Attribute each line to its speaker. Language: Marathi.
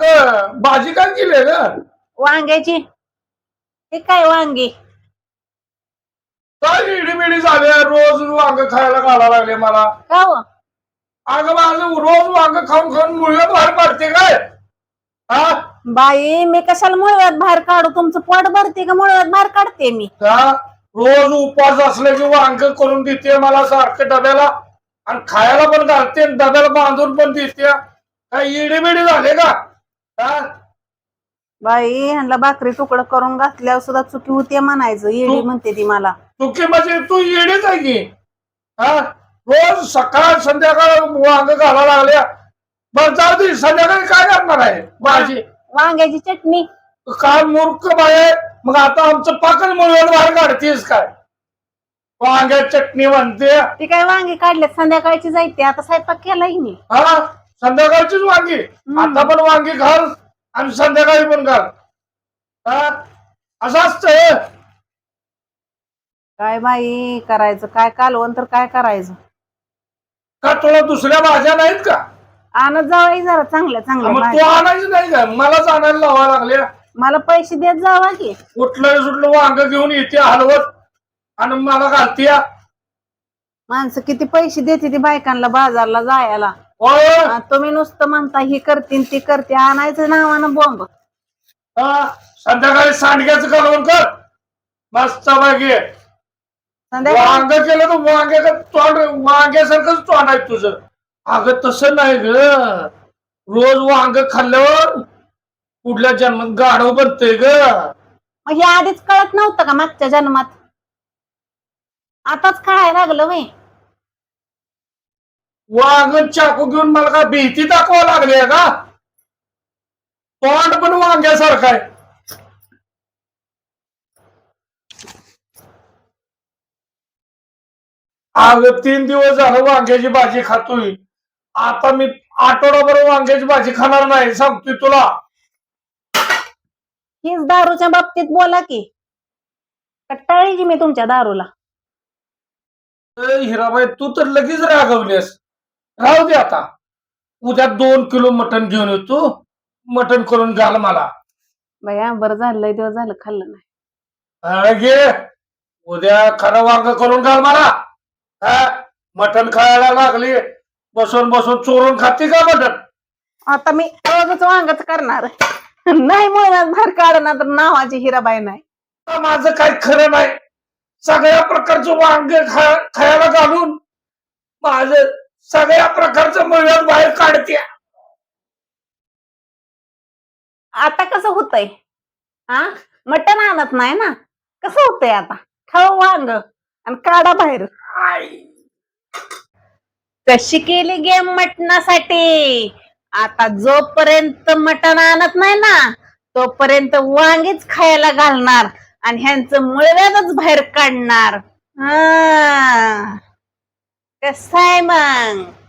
Speaker 1: अगं, भाजी काय केली ग?
Speaker 2: वांग्याची. हे काय वांगी?
Speaker 1: काय इडीमिडी झाले रोज वांग खायला घालायला लागले मला.
Speaker 2: का हो?
Speaker 1: अगं माझं रोज वांग खाऊन खाऊन मुळव्यात बाहेर पडते काय? हा?
Speaker 2: बाई मी कशाला मुळव्यात बाहेर काढू? तुमचं पोट भरते का मुळव्यात बाहेर काढते मी?
Speaker 1: का रोज उपवास असले की वांग करून देते मला सारखं डब्याला. आणि खायला पण घालते आणि डब्याला बांधून पण देते. काय इडीमिडी झाले का?
Speaker 2: बाई ह्यांना भाकरी तुकडं करून घातल्यावर सुद्धा चुकी होते म्हणायचं. येडी म्हणते ती मला.
Speaker 1: चुकी म्हणजे तू येडीच आहे की? हा? रोज सकाळ संध्याकाळ वांग घालायला लागल्या. बरं जाऊ दे संध्याकाळी काय करणार आहे भाजी?
Speaker 2: वांग्याची चटणी.
Speaker 1: काय मूर्ख बाय आहे? मग आता आमचं पाकच मुळव्यात बाहेर काढतेस काय? वांग्या चटणी म्हणते.
Speaker 2: ती काय वांगी काढले संध्याकाळची जायते. आता स्वयंपाक केलाय मी.
Speaker 1: हा? संध्याकाळचीच वांगी. आता पण वांगी घाल आणि संध्याकाळी पण घाल असं असतं.
Speaker 2: काय बाई करायचं? काय कालवण तर काय करायचं?
Speaker 1: का तुला दुसऱ्या भाज्या नाहीत का?
Speaker 2: आणत जावाई जरा चांगल्या चांगल्या
Speaker 1: मग तू
Speaker 2: भाज्या.
Speaker 1: आणायचं नाही का? मलाच आणायला लावा लागल्या
Speaker 2: मला पैसे देत जावा की.
Speaker 1: कुठलं सुटलं वांग घेऊन येते हलवत आणि मला घालते
Speaker 2: माणसं किती पैसे देते ती बायकांना बाजारला जायला. तुम्ही नुसतं म्हणता ही करतीन ती करते. आणायचं नावानं बॉम्ब
Speaker 1: हा, संध्याकाळी सांडग्याचं कालवण कर. मस्त बागे
Speaker 2: संध्याकाळी?
Speaker 1: वांग केलं तर वांग्याचं तोंड वांग्यासारखंच तोंड आहे तुझं. अगं तसं नाही ग. रोज वांग खाल्ल्यावर पुढल्या जन्मात गाढव बनते ग.
Speaker 2: मग हे आधीच कळत नव्हतं का मागच्या जन्मात? आताच कळायला लागलं वय
Speaker 1: वांग चाकू घेऊन मला काय भीती दाखवा लागली आहे का? तोंड पण वांग्यासारखं आहे. अगं तीन दिवस झालं वांग्याची भाजी खातोय. आता मी आठवडाभर वांग्याची भाजी खाणार नाही सांगतोय तुला.
Speaker 2: हीच दारूच्या बाबतीत बोला की. कट्टाळी की मी तुमच्या दारूला.
Speaker 1: ए, हिराबाई तू तर लगेच रागवलीस. राहू दे आता. उद्या दोन किलो मटण घेऊन येतो. मटण करून घाल मला.
Speaker 2: बया बरं झालं लय दिवस झालं खाल्लं नाही.
Speaker 1: अरे घे उद्या खरं वांग करून घाल मला. हा? मटण खायला लागली. बसून बसून चोरून खाते का मटण?
Speaker 2: आता मी रोजच वांगच करणार. नाही मुळव्यात बाहेर काढणार तर नावाची हिराबाई नाही.
Speaker 1: माझं काही खरं नाही. सगळ्या प्रकारचं वांग खा- खायला घालून माझं सगळ्या प्रकारचं मुळव्यात बाहेर काढते.
Speaker 2: आता कसं होतंय? हा मटण आणत नाही ना? कसं होतंय आता? खाऊ वांग आणि काढा बाहेर. कशी केली गेम मटणासाठी? आता जोपर्यंत मटण आणत नाही ना तोपर्यंत वांगीच खायला घालणार आणि ह्यांचं मुळव्यातच बाहेर काढणार. हा कसं आहे मग